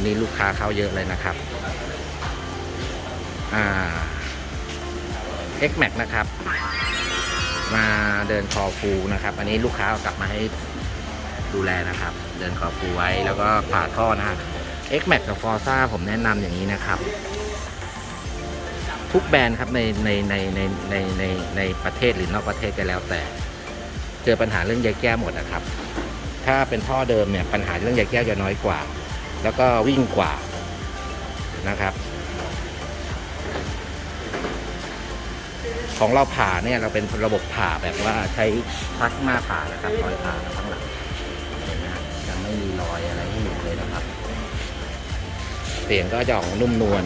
วันนี้ลูกค้าเข้าเยอะเลยนะครับอ่า X Max นะครับ มาเดินคอฟูนะครับ อันนี้ลูกค้ากลับมาให้ดูแลนะครับ เดินคอฟูไว้แล้วก็ผ่าท่อนะฮะ X Max กับ Forza ผมแนะนำอย่างนี้นะครับ ทุกแบรนด์ครับในในในในในในในประเทศหรือนอกประเทศก็แล้วแต่ เจอปัญหาเรื่องใยแก้วหมดนะครับ ถ้าเป็นท่อเดิมเนี่ยปัญหาเรื่องใยแก้วจะน้อยกว่า แล้วก็วิ่งกว่านะครับ ของเราผ่าเนี่ยเราเป็นระบบผ่าแบบว่าใช้พลาสมาผ่านะครับรอยผ่าข้างหลังเห็นไหมยังไม่มีรอยอะไรให้เห็นเลยนะครับ เสียงก็จะออกนุ่มนวล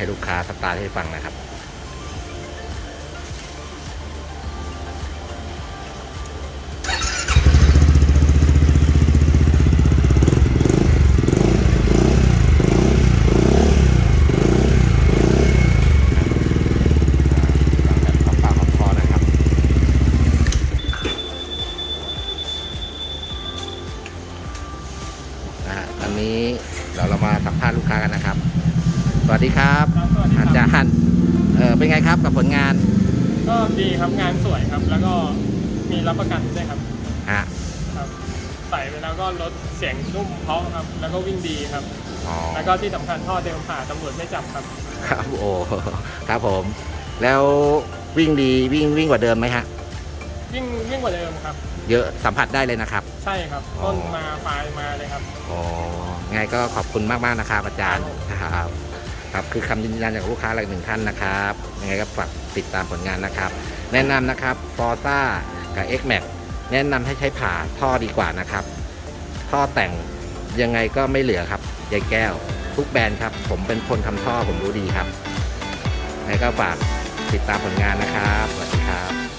ให้ลูกค้าสตาร์ทให้ฟังนะครับฟังแบบคำปากคำคอนะครับนะฮะตอนนี้เราเรามาสัมภาษณ์ลูกค้ากันนะครับ วัสดีครับ ครับสวัสดีครับอาจารย์เออเป็นไงครับกับผลงานก็ดีครับงานสวยครับ แล้วก็มีรับประกันด้วยครับฮะครับ ใส่ไปแล้วก็ลดเสียงนุ่มเพราะครับ แล้วก็วิ่งดีครับ อ๋อแล้วก็ที่สำคัญท่อเดิมผ่าตำรวจไม่จับครับ ครับโอ้ครับผม แล้ววิ่งดีวิ่งวิ่งกว่าเดิมไหมฮะวิ่งวิ่งกว่าเดิมครับ เยอะสัมผัสได้เลยนะครับ ใช่ครับอ๋อ ต้นมาปลายมาเลยครับ อ๋อไงก็ขอบคุณมาก ๆ นะครับอาจารย์ครับ ครับคือคำยืนยันจากลูกค้าหลายหนึ่งท่านนะครับยังไงก็ฝากติดตามผลงานนะครับ แนะนำนะครับ f o r z a กับ X Max แนะนำให้ใช้ผ่าท่อดีกว่านะครับ ท่อแต่งยังไงก็ไม่เหลือครับยายแก้ว ทุกแบรนด์ครับ ผมเป็นคนทำท่อผมรู้ดีครับยังไงก็ฝากติดตามผลงานนะครับสวัสดีครับ